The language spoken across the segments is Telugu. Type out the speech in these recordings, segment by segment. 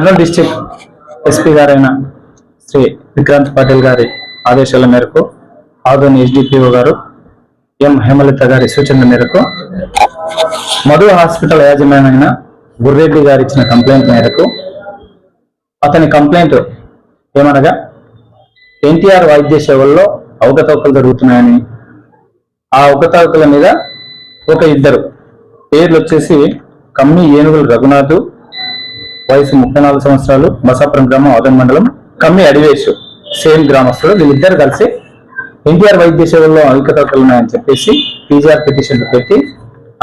కర్నూలు డిస్టిక్ ఎస్పీ గారైన శ్రీ విక్రాంత్ పాటిల్ గారి ఆదేశాల మేరకు ఆదోని ఎస్డిపిఓ గారు ఎం హేమలత గారి సూచనల మేరకు మధు హాస్పిటల్ యాజమాన్యమైన గుర్రెడ్డి గారు ఇచ్చిన కంప్లైంట్ మేరకు అతని కంప్లైంట్ ఏమనగా ఎన్టీఆర్ వైద్య సేవల్లో అవకతవకలు జరుగుతున్నాయని ఆ అవకతవకల మీద ఒక ఇద్దరు పేర్లు వచ్చేసి కమ్మి ఏనుగులు రఘునాథ్ వయసు ముప్పై నాలుగు సంవత్సరాలు బసాపురం గ్రామం ఆదం మండలం కమ్మి అడివేష్ సేమ్ గ్రామస్తులు వీళ్ళిద్దరు కలిసి ఎన్టీఆర్ వైద్య సేవల్లో అవకతవకలు ఉన్నాయని చెప్పేసి పీజీఆర్ పిటిషన్లు పెట్టి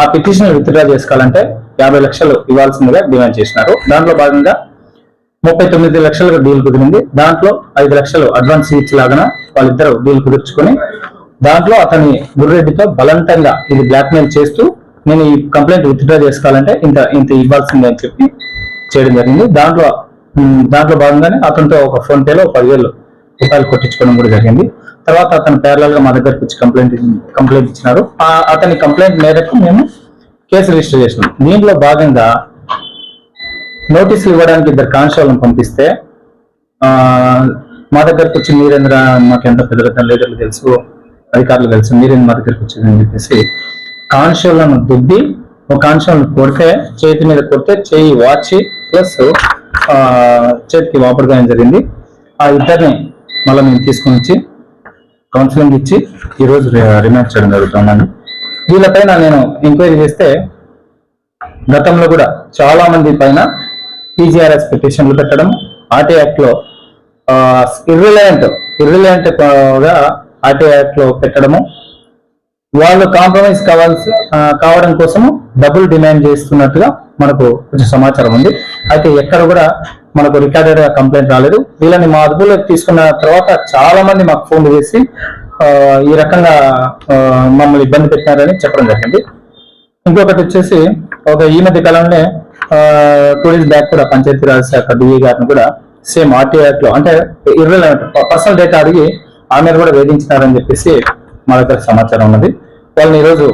ఆ పిటిషన్ విత్డ్రా చేసుకోవాలంటే యాభై లక్షలు ఇవ్వాల్సిందిగా డిమాండ్ చేసినారు. దాంట్లో భాగంగా ముప్పై తొమ్మిది లక్షలకు డీల్ కుదిరింది. దాంట్లో ఐదు లక్షలు అడ్వాన్స్ ఇచ్చేలాగా వాళ్ళిద్దరు డీల్ కుదుర్చుకొని దాంట్లో అతని గుర్రెడ్డితో బలవంతంగా ఇది బ్లాక్మెయిల్ చేస్తూ నేను ఈ కంప్లైంట్ విత్డ్రా చేసుకోవాలంటే ఇంత ఇంత ఇవ్వాల్సిందే అని చెప్పి చేయడం జరిగింది. దాంట్లో దాంట్లో భాగంగానే అతనితో ఒక ఫోన్ పేలో పదివేలు రూపాయలు కొట్టించుకోవడం కూడా జరిగింది. తర్వాత అతను పేర్లల్గా మా దగ్గరకు వచ్చి కంప్లైంట్ కంప్లైంట్ ఇచ్చినారు. ఆ అతని కంప్లైంట్ మేరకు మేము కేసు రిజిస్టర్ చేసినాం. దీంట్లో భాగంగా నోటీసులు ఇవ్వడానికి ఇద్దరు కానిస్టేబుల్ని పంపిస్తే మా దగ్గరకు వచ్చి మీరేంద్ర మాకు ఎంత పెద్ద లీడర్లు తెలుసు అధికారులు తెలుసు మీరేంద్ర మా దగ్గరకు వచ్చిందని చెప్పేసి కానిస్టేబుల్ను దుబ్బి ఒక కానిస్టేబుల్ కొడితే చేతి మీద కొడితే చేయి వాచి ప్లస్ చేతికి వాపర్ గాయం జరిగింది. ఆ ఇద్దరిని మళ్ళీ మేము తీసుకుని వచ్చి కౌన్సిలింగ్ ఇచ్చి ఈరోజు రిమాండ్ చేయడం జరుగుతున్నాను వీళ్ళపైన నేను ఎంక్వైరీ చేస్తే గతంలో కూడా చాలా మంది పైన పీజీఆర్ఎస్ పిటిషన్లు పెట్టడం ఆర్టీ యాక్ట్లో ఇర్రిలయంట్ ఇర్రిలయంట్గా ఆర్టీ యాక్ట్లో పెట్టడము వాళ్ళు కాంప్రమైజ్ కావాల్సి కావడం కోసము డబ్బులు డిమాండ్ చేస్తున్నట్టుగా మనకు కొంచెం సమాచారం ఉంది. అయితే ఎక్కడ కూడా మనకు రికార్డెడ్ కంప్లైంట్ రాలేదు. వీళ్ళని మా అదుపులోకి తీసుకున్న తర్వాత చాలా మంది మాకు ఫోన్ చేసి ఈ రకంగా మమ్మల్ని ఇబ్బంది పెట్టినారని చెప్పడం జరిగింది. ఇంకొకటి వచ్చేసి ఒక ఈ మధ్య కాలంలో టూ డేస్ బ్యాక్ కూడా పంచాయతీరాజ్ శాఖ డిఏ గారిని కూడా సేమ్ ఆర్టీఆర్లో అంటే ఇరవై పర్సనల్ డేటా అడిగి ఆమె కూడా వేధించినారని చెప్పేసి మా దగ్గర సమాచారం ఉన్నది. వాళ్ళని ఈరోజు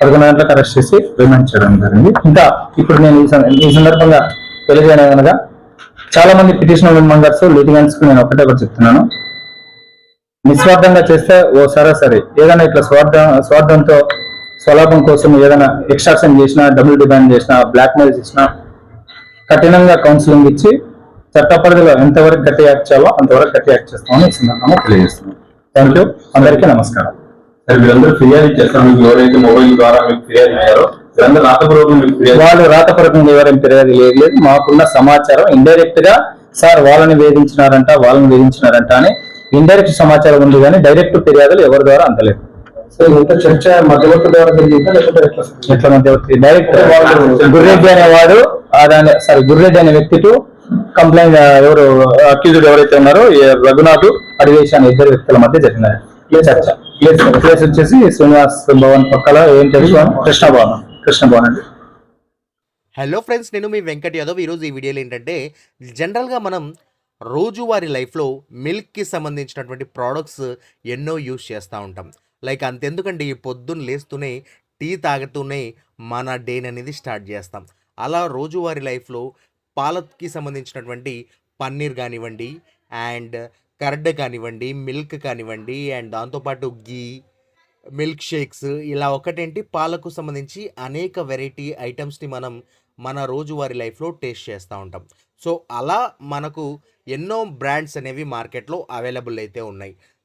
పదకొండు గంటలకు అరెస్ట్ చేసి రిమాండ్ చేయడం జరిగింది. ఇంకా ఇప్పుడు నేను ఈ సందర్భంగా తెలియజేయనగా చాలా మంది పిటిషన్ మెంబర్స్ లిటిగెంట్స్కు నేను ఒకటే ఒకటి చెప్తున్నాను. నిస్వార్థంగా చేస్తే ఓ సరే సరే ఏదైనా ఇట్లా స్వార్థ స్వార్థంతో స్వలాభం కోసం ఏదైనా ఎక్స్ట్రాక్షన్ చేసినా డబుల్ డిమాండ్ చేసినా బ్లాక్ మెయిల్ చేసినా కఠినంగా కౌన్సిలింగ్ ఇచ్చి చట్ట పరిధిలో ఎంతవరకు గట్టి యాక్ట్ చేయాలో అంతవరకు గట్టి యాక్ట్ చేస్తామని ఈ సందర్భంగా తెలియజేస్తున్నాం థ్యాంక్ యూ. అందరికీ నమస్కారం. సరే వీరందరూ ఫిర్యాదు చేస్తారు మీకు ఎవరైతే మొబైల్ ద్వారా మీకు ఫిర్యాదు ఇచ్చారో వీరందరూ మీకు ఫిర్యాదు వాళ్ళు రాతపూర్వకంగా ఎవరైనా ఫిర్యాదు లేదు లేదు. మాకున్న సమాచారం ఇండైరెక్ట్గా సార్ వాళ్ళని వేధించినారంట వాళ్ళని వేధించినారంట అని ఇండైరెక్ట్ సమాచారం ఉంది కానీ డైరెక్ట్ ఫిర్యాదులు ఎవరి ద్వారా అందలేదు. సో ఇంత చర్చ మధ్యవర్తి ద్వారా జరిగిందా లేకపోతే ఎట్లా మధ్యవర్తి? డైరెక్ట్ గుర్రెడ్డి అనేవాడు సారీ గుర్రెడ్డి అనే వ్యక్తి టు కంప్లైంట్ ఎవరు అక్యూజ్డ్ ఎవరైతే ఉన్నారో రఘునాథ్ అడివేష్ అనే ఇద్దరు వ్యక్తుల మధ్య జరిగిన ప్లేస్ వచ్చేసి శ్రీనివాస్ భవన్ పక్కల ఏం తెలుసు కృష్ణ భవన్ కృష్ణ భవన్ అండి. హలో ఫ్రెండ్స్ నేను మీ వెంకట్ యాదవ్. ఈరోజు ఈ వీడియోలో ఏంటంటే జనరల్గా మనం రోజువారీ లైఫ్లో మిల్క్కి సంబంధించినటువంటి ప్రోడక్ట్స్ ఎన్నో యూస్ చేస్తూ ఉంటాం. లైక్ అంతెందుకండి పొద్దున్న లేస్తూనే టీ తాగుతూనే మన డేని అనేది స్టార్ట్ చేస్తాం. అలా రోజువారీ లైఫ్లో పాలకి సంబంధించినటువంటి పన్నీర్ కానివ్వండి అండ్ కర్డ్ కానివ్వండి మిల్క్ కానివ్వండి అండ్ దాంతోపాటు గీ మిల్క్ షేక్స్ ఇలా ఒకటేంటి? పాలకు సంబంధించి అనేక వెరైటీ ఐటమ్స్ని మనం మన రోజువారీ లైఫ్లో టేస్ట్ చేస్తూ ఉంటాం. సో అలా మనకు ఎన్నో బ్రాండ్స్ అనేవి మార్కెట్లో అవైలబుల్ అయితే ఉన్నాయి.